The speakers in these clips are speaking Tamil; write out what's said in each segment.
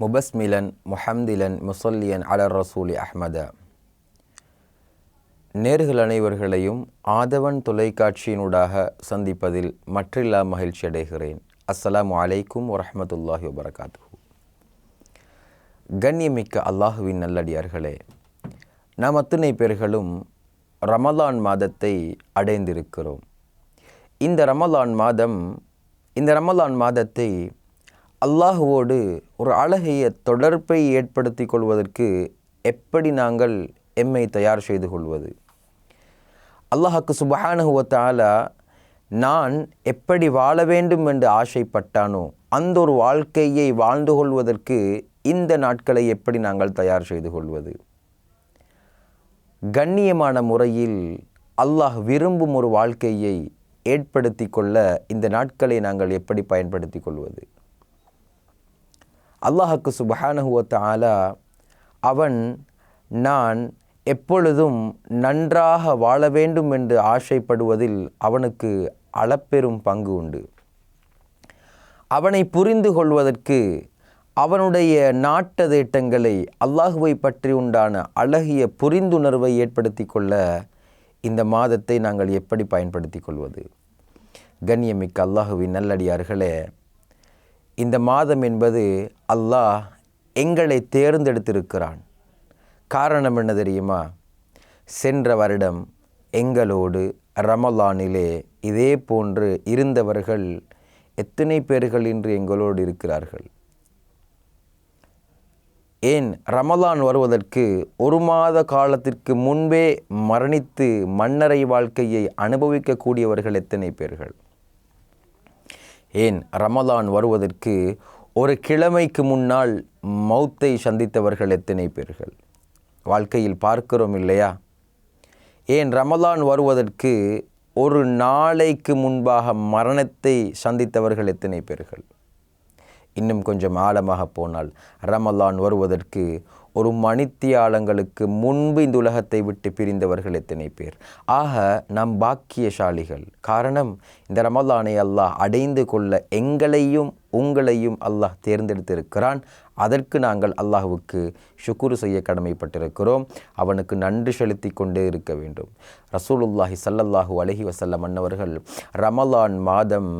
முபஸ்மிலன் முஹம்திலன் முசல்லியன் அலர் ரசூலி அஹ்மத. நேர்கள் அனைவர்களையும் ஆதவன் தொலைக்காட்சியினூடாக சந்திப்பதில் மற்றில்லா மகிழ்ச்சி அடைகிறேன். அஸ்ஸலாமு அலைக்கும் வரமத்துல்லாஹி வபரகாத்து கண்ணியமிக்க அல்லாஹுவின் நல்லடியார்களே நாம் அத்தனை பேர்களும் ரமலான் மாதத்தை அடைந்திருக்கிறோம். இந்த ரமலான் மாதம் இந்த ரமலான் மாதத்தை அல்லாஹுவோடு ஒரு அழகிய தொடர்பை ஏற்படுத்தி கொள்வதற்கு எப்படி நாங்கள் எம்மை தயார் செய்து கொள்வது? அல்லாஹுக்கு சுபஹானுவத்தாலா நான் எப்படி வாழ வேண்டும் என்று ஆசைப்பட்டானோ அந்த ஒரு வாழ்க்கையை வாழ்ந்து கொள்வதற்கு இந்த நாட்களை எப்படி நாங்கள் தயார் செய்து கொள்வது? கண்ணியமான முறையில் அல்லாஹ் விரும்பும் ஒரு வாழ்க்கையை ஏற்படுத்தி கொள்ள இந்த நாட்களை நாங்கள் எப்படி பயன்படுத்தி கொள்வது? அல்லாஹுக்கு சுபஹானுவத்த ஆலா அவன் நான் எப்பொழுதும் நன்றாக வாழ வேண்டும் என்று ஆசைப்படுவதில் அவனுக்கு அளப்பெரும் பங்கு உண்டு. அவனை புரிந்து கொள்வதற்கு அவனுடைய நாட்ட தேட்டங்களை அல்லாஹுவை பற்றி உண்டான அழகிய புரிந்துணர்வை ஏற்படுத்தி கொள்ள இந்த மாதத்தை நாங்கள் எப்படி பயன்படுத்தி கொள்வது? கண்ணியமிக்க அல்லாஹுவின் நல்லடியார்களே இந்த மாதம் என்பது அல்லாஹ் எங்களை தேர்ந்தெடுத்திருக்கிறான். காரணம் என்ன தெரியுமா? சென்ற வருடம் எங்களோடு ரமலானிலே இதே போன்று இருந்தவர்கள் எத்தனை பேர்கள் இன்று எங்களோடு இருக்கிறார்கள்? ஏன் ரமலான் வருவதற்கு ஒரு மாத காலத்திற்கு முன்பே மரணித்து மன்னரை வாழ்க்கையை அனுபவிக்கக்கூடியவர்கள் எத்தனை பேர்கள்? ஏன் ரமலான் வருவதற்கு ஒரு கிழமைக்கு முன்னால் மௌத்தை சந்தித்தவர்கள் எத்தனை பேர்கள்? வாழ்க்கையில் பார்க்கிறோம் இல்லையா? ஏன் ரமலான் வருவதற்கு ஒரு நாளைக்கு முன்பாக மரணத்தை சந்தித்தவர்கள் எத்தனை பேர்கள்? இன்னும் கொஞ்சம் ஆழமாக போனால் ரமலான் வருவதற்கு ஒரு மணித்தியாலங்களுக்கு முன்பு இந்த உலகத்தை விட்டு பிரிந்தவர்கள் எத்தனை பேர்? ஆக நம் பாக்கியசாலிகள் காரணம் இந்த ரமலானை அல்லாஹ் அடைந்து கொள்ள எங்களையும் உங்களையும் அல்லாஹ் தேர்ந்தெடுத்திருக்கிறான். அதற்கு நாங்கள் அல்லாஹுவுக்கு ஷுக்குரு செய்ய கடமைப்பட்டிருக்கிறோம். அவனுக்கு நன்றி செலுத்தி கொண்டே இருக்க வேண்டும். ரசூலுல்லாஹி சல்லல்லாஹு அலஹி வசல்லம் அன்னவர்கள் ரமலான் மாதம்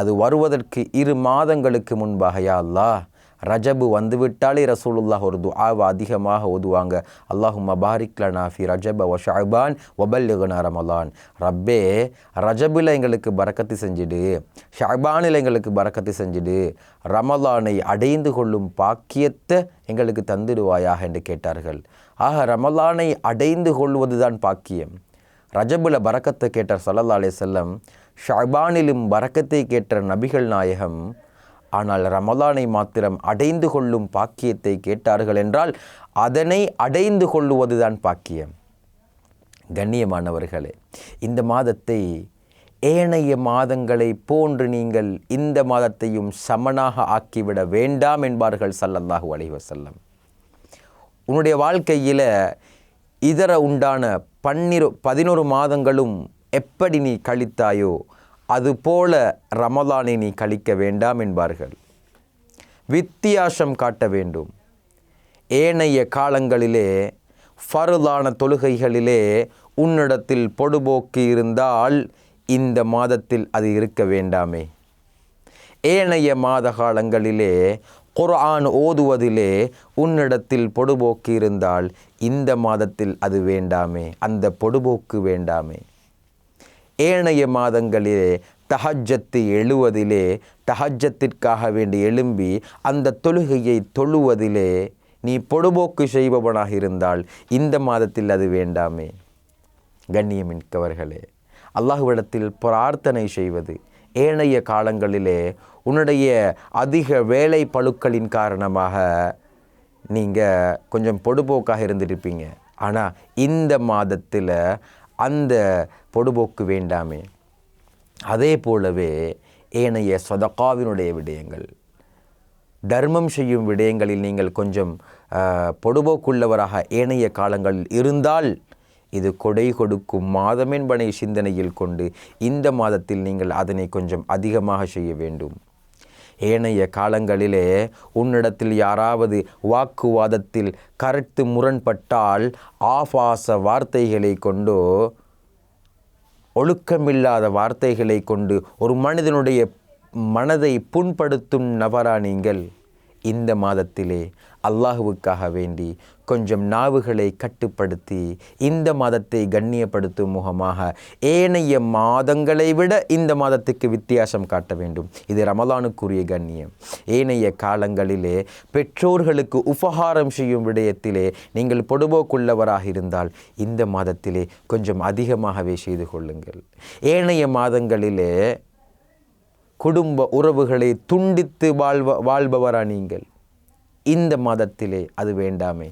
அது வருவதற்கு இரு மாதங்களுக்கு முன்பாக யா அல்லாஹ் ரஜபு வந்துவிட்டாலே ரசூலுல்லாஹ் ஒரு துஆவை அதிகமாக ஓதுவாங்க. அல்லாஹும் மபாரிக்லனா ஃபி ரஜப ஒ ஷஹபான் ஒபல்லுகனா ரமலான். ரப்பே ரஜபில் எங்களுக்கு பறக்கத்து செஞ்சுடு. ஷஹபானில் எங்களுக்கு பறக்கத்து செஞ்சுடு. ரமலானை அடைந்து கொள்ளும் பாக்கியத்தை எங்களுக்கு தந்துடுவாயாக என்று கேட்டார்கள். ஆக ரமலானை அடைந்து கொள்வதுதான் பாக்கியம். ரஜபுல பறக்கத்தை கேட்டார் சல்லல்லா அலே செல்லம் ஷாபானிலும் பறக்கத்தை கேட்ட நபிகள் நாயகம் ஆனால் ரமலானை மாத்திரம் அடைந்து கொள்ளும் பாக்கியத்தை கேட்டார்கள் என்றால் அதனை அடைந்து கொள்ளுவதுதான் பாக்கியம். கண்ணியமானவர்களே இந்த மாதத்தை ஏனைய மாதங்களை போன்று நீங்கள் இந்த மாதத்தையும் சமனாக ஆக்கிவிட வேண்டாம் என்பார்கள் சல்லல்லாஹு அலிவசல்லம் உன்னுடைய வாழ்க்கையில் இதர உண்டான பன்னிரு பதினொரு மாதங்களும் எப்படி நீ கழித்தாயோ அதுபோல ரமலானை நீ கழிக்க வேண்டாம் என்பார்கள். வித்தியாசம் காட்ட வேண்டும். ஏனைய காலங்களிலே ஃபருதான தொழுகைகளிலே உன்னிடத்தில் பொடுபோக்கு இருந்தால் இந்த மாதத்தில் அது இருக்க வேண்டாமே. ஏனைய மாத காலங்களிலே குர்ஆன் ஓதுவதிலே உன்னிடத்தில் பொடுபோக்கு இருந்தால் இந்த மாதத்தில் அது வேண்டாமே. அந்த பொடுபோக்கு வேண்டாமே. ஏனைய மாதங்களிலே தஹஜத்து எழுவதிலே தஹஜத்திற்காக வேண்டி எழும்பி அந்த தொழுகையை தொழுவதிலே நீ பொடுபோக்கு செய்பவனாக இருந்தால் இந்த மாதத்தில் அது வேண்டாமே. கண்ணியமிக்கவர்களே அல்லாஹுவிடத்தில் பிரார்த்தனை செய்வது ஏனைய காலங்களிலே உன்னுடைய அதிக வேலை பழுக்களின் காரணமாக நீங்கள் கொஞ்சம் பொடுபோக்காக இருந்துருப்பீங்க. ஆனால் இந்த மாதத்தில் அந்த பொடுபோக்கு வேண்டாமே. அதே போலவே ஏனைய சொதக்காவினுடைய விடயங்கள். தர்மம் செய்யும் விடயங்களில் நீங்கள் கொஞ்சம் பொடுபோக்குள்ளவராக ஏனைய காலங்களில் இருந்தால் இது கொடை கொடுக்கும் மாதமென்பனை சிந்தனையில் கொண்டு இந்த மாதத்தில் நீங்கள் அதனை கொஞ்சம் அதிகமாக செய்ய வேண்டும். ஏனைய காலங்களிலே உன்னிடத்தில் யாராவது வாக்குவாதத்தில் கருத்து முரண்பட்டால் ஆபாச வார்த்தைகளை கொண்டோ ஒழுக்கமில்லாத வார்த்தைகளை கொண்டு ஒரு மனிதனுடைய மனதை புண்படுத்தும் நபரா நீங்கள் இந்த மாதத்திலே. அல்லாஹுவுக்காக வேண்டி கொஞ்சம் நாவுகளை கட்டுப்படுத்தி இந்த மாதத்தை கண்ணியப்படுத்தும் முகமாக ஏனைய மாதங்களை விட இந்த மாதத்துக்கு வித்தியாசம் காட்ட வேண்டும். இது ரமலானுக்குரிய கண்ணியம். ஏனைய காலங்களிலே பெற்றோர்களுக்கு உபகாரம் செய்யும் விடயத்திலே நீங்கள் பொடுபோக்குள்ளவராக இருந்தால் இந்த மாதத்திலே கொஞ்சம் அதிகமாகவே செய்து கொள்ளுங்கள். ஏனைய மாதங்களிலே குடும்ப உறவுகளை துண்டித்து வாழ்வ வாழ்பவரா நீங்கள். இந்த மாதத்திலே அது வேண்டாமே.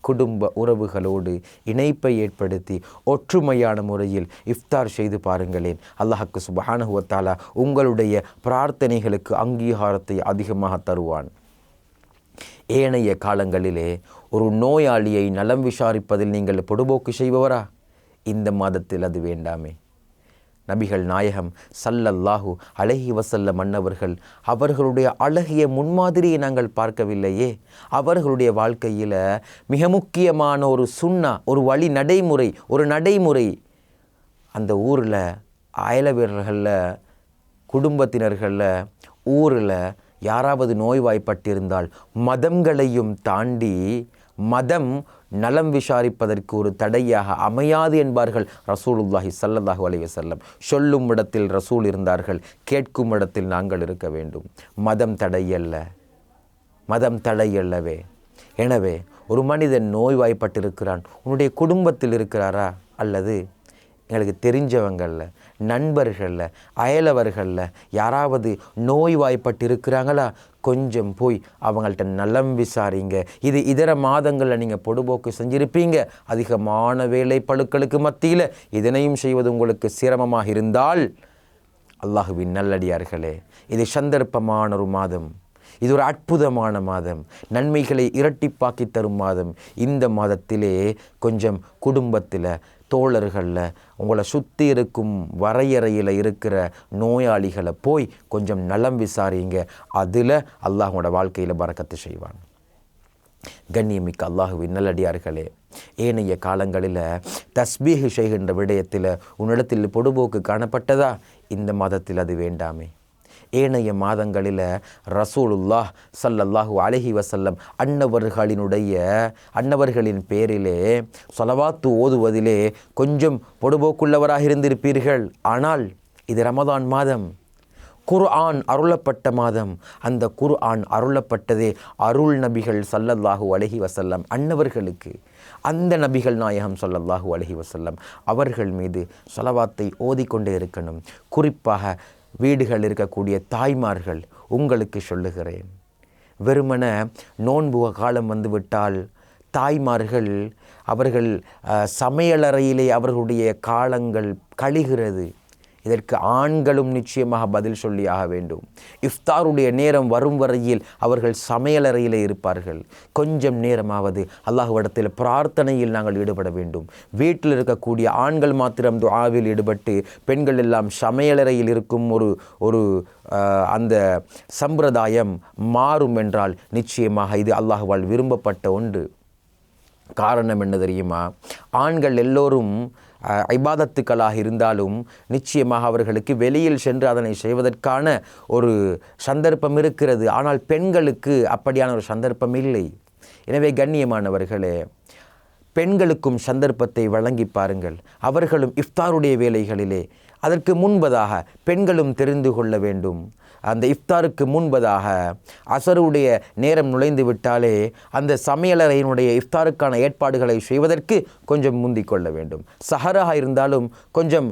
குடும்ப உறவுகளோடு இணைப்பை ஏற்படுத்தி ஒற்றுமையான முறையில் இஃப்தார் செய்து பாருங்களேன். அல்லாஹுக்கு சுபஹானுவத்தாலா உங்களுடைய பிரார்த்தனைகளுக்கு அங்கீகாரத்தை அதிகமாக தருவான். ஏனைய காலங்களிலே ஒரு நோயாளியை நலம் விசாரிப்பதில் நீங்கள் பொடுபோக்கு செய்பவரா? இந்த மாதத்தில் அது வேண்டாமே. நபிகள் நாயகம் சல்லல்லாஹு அழகி வசல்ல மன்னவர்கள் அவர்களுடைய அழகிய முன்மாதிரியை நாங்கள் பார்க்கவில்லையே. அவர்களுடைய வாழ்க்கையில் மிக முக்கியமான ஒரு சுண்ணா ஒரு வழி நடைமுறை ஒரு நடைமுறை. அந்த ஊரில் அயல வீரர்களில் குடும்பத்தினர்களில் ஊரில் யாராவது நோய்வாய்ப்பட்டிருந்தால் மதங்களையும் தாண்டி மதம் நலம் விசாரிப்பதற்கு ஒரு தடையாக அமையாது என்பார்கள் ரசூலுல்லாஹி சல்லல்லாஹு அலைய செல்லம் சொல்லும் இடத்தில் ரசூல் இருந்தார்கள் கேட்கும் இடத்தில் நாங்கள் இருக்க வேண்டும். மதம் தடையல்ல மதம் தடையல்லவே எனவே ஒரு மனிதன் நோய்வாய்ப்பட்டிருக்கிறான் உன்னுடைய குடும்பத்தில் இருக்கிறாரா அல்லது எங்களுக்கு தெரிஞ்சவங்களில் நண்பர்களில் அயலவர்களில் யாராவது நோய்வாய்ப்பட்டு இருக்கிறாங்களா கொஞ்சம் போய் அவங்கள்ட்ட நலம் விசாரிங்க. இது இதர மாதங்களில் நீங்கள் பொடுபோக்கு செஞ்சுருப்பீங்க. அதிகமான வேலை பழுக்களுக்கு மத்தியில் இதனையும் செய்வது உங்களுக்கு சிரமமாக இருந்தால் அல்லாஹுவின் நல்லடியார்களே இது சந்தர்ப்பமான ஒரு மாதம். இது ஒரு அற்புதமான மாதம். நன்மைகளை இரட்டிப்பாக்கி தரும் மாதம். இந்த மாதத்திலே கொஞ்சம் குடும்பத்தில் தோழர்களில் உங்களை சுற்றி இருக்கும் வரையறையில் இருக்கிற நோயாளிகளை போய் கொஞ்சம் நலம் விசாரிங்க. அதில் அல்லாஹோட வாழ்க்கையில் பறக்கத்து செய்வான். கண்ணியமிக்க அல்லாஹுவின் நல்லடியார்களே ஏனைய காலங்களில் தஸ்பீஹ் செய்கின்ற விடயத்தில் உன்னிடத்தில் பொடுபோக்கு காணப்பட்டதா? இந்த மதத்தில் அது வேண்டாமே. ஏனைய மாதங்களில் ரசூலுல்லாஹ் சல்லல்லாஹு அலஹி வசல்லம் அன்னவர்களினுடைய அன்னவர்களின் பேரிலே சொலவாத்து ஓதுவதிலே கொஞ்சம் பொடுபோக்குள்ளவராக இருந்திருப்பீர்கள். ஆனால் இது ரமதான் மாதம். குர்ஆன் அருளப்பட்ட மாதம். அந்த குர்ஆன் அருளப்பட்டதே அருள் நபிகள் சல்லல்லாஹு அலஹி வசல்லம் அன்னவர்களுக்கு. அந்த நபிகள் நாயகம் சொல்லல்லாஹு அலஹி வசல்லம் அவர்கள் மீது சொலவாத்தை ஓதிக்கொண்டே இருக்கணும். குறிப்பாக வீடுகள் இருக்கக்கூடிய தாய்மார்கள் உங்களுக்கு சொல்லுகிறேன். வெறுமன நோன்பு காலம் வந்துவிட்டால் தாய்மார்கள் அவர்கள் சமையலறையிலே அவர்களுடைய காலங்கள் கழிகிறது. இதற்கு ஆண்களும் நிச்சயமாக பதில் சொல்லியாக வேண்டும். இஃப்தாருடைய நேரம் வரும் வரையில் அவர்கள் சமையலறையில் இருப்பார்கள். கொஞ்சம் நேரமாவது அல்லாஹுவிடத்தில் பிரார்த்தனையில் நாங்கள் ஈடுபட வேண்டும். வீட்டில் இருக்கக்கூடிய ஆண்கள் மாத்திரம் துஆவில் ஈடுபட்டு பெண்கள் எல்லாம் சமையலறையில் இருக்கும் ஒரு ஒரு அந்த சம்பிரதாயம் மாறும் என்றால் நிச்சயமாக இது அல்லாஹுவால் விரும்பப்பட்ட ஒன்று. காரணம் என்ன தெரியுமா? ஆண்கள் எல்லோரும் ஐபாதத்துக்களாக இருந்தாலும் நிச்சயமாக அவர்களுக்கு வெளியில் சென்று அதனை செய்வதற்கான ஒரு சந்தர்ப்பம் இருக்கிறது. ஆனால் பெண்களுக்கு அப்படியான ஒரு சந்தர்ப்பம் இல்லை. எனவே கண்ணியமானவர்களே பெண்களுக்கும் சந்தர்ப்பத்தை வழங்கி பாருங்கள். அவர்களும் இஃப்தாருடைய வேலைகளிலே அதற்கு முன்பதாக பெண்களும் தெரிந்து கொள்ள வேண்டும். அந்த இஃப்தாருக்கு முன்பதாக அசருடைய நேரம் நுழைந்து விட்டாலே அந்த சமையலறையினுடைய இஃப்தாருக்கான ஏற்பாடுகளை செய்வதற்கு கொஞ்சம் முந்திக் கொள்ள வேண்டும். சஹராக இருந்தாலும் கொஞ்சம்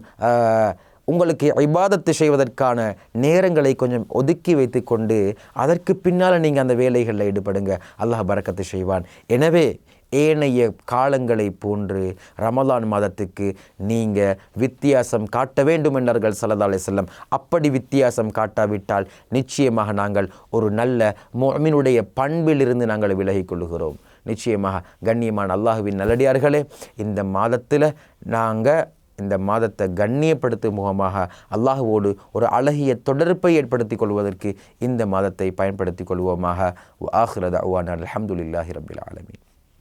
உங்களுக்கு இபாதத்து செய்வதற்கான நேரங்களை கொஞ்சம் ஒதுக்கி வைத்து கொண்டு அதற்கு பின்னால் நீங்கள் அந்த வேலைகளில் ஈடுபடுங்க. அல்லாஹ் பறக்கத்து செய்வான். எனவே ஏனைய காலங்களை போன்று ரமலான் மாதத்துக்கு நீங்கள் வித்தியாசம் காட்ட வேண்டும் என்றார்கள் சல்லா செல்லம் அப்படி வித்தியாசம் காட்டாவிட்டால் நிச்சயமாக நாங்கள் ஒரு நல்ல மொமினுடைய பண்பிலிருந்து நாங்கள் விலகிக் கொள்கிறோம் நிச்சயமாக கண்ணியமான அல்லாஹுவின் நல்லடியார்களே இந்த மாதத்தில் நாங்கள் இந்த மாதத்தை கண்ணியப்படுத்தும் முகமாக அல்லாஹுவோடு ஒரு அழகிய தொடர்பை ஏற்படுத்திக் கொள்வதற்கு இந்த மாதத்தை பயன்படுத்திக் கொள்வோமாக. ஆஹ்ரத் அவான் அலமதுல்லாஹி ரபில் ஆலமின்.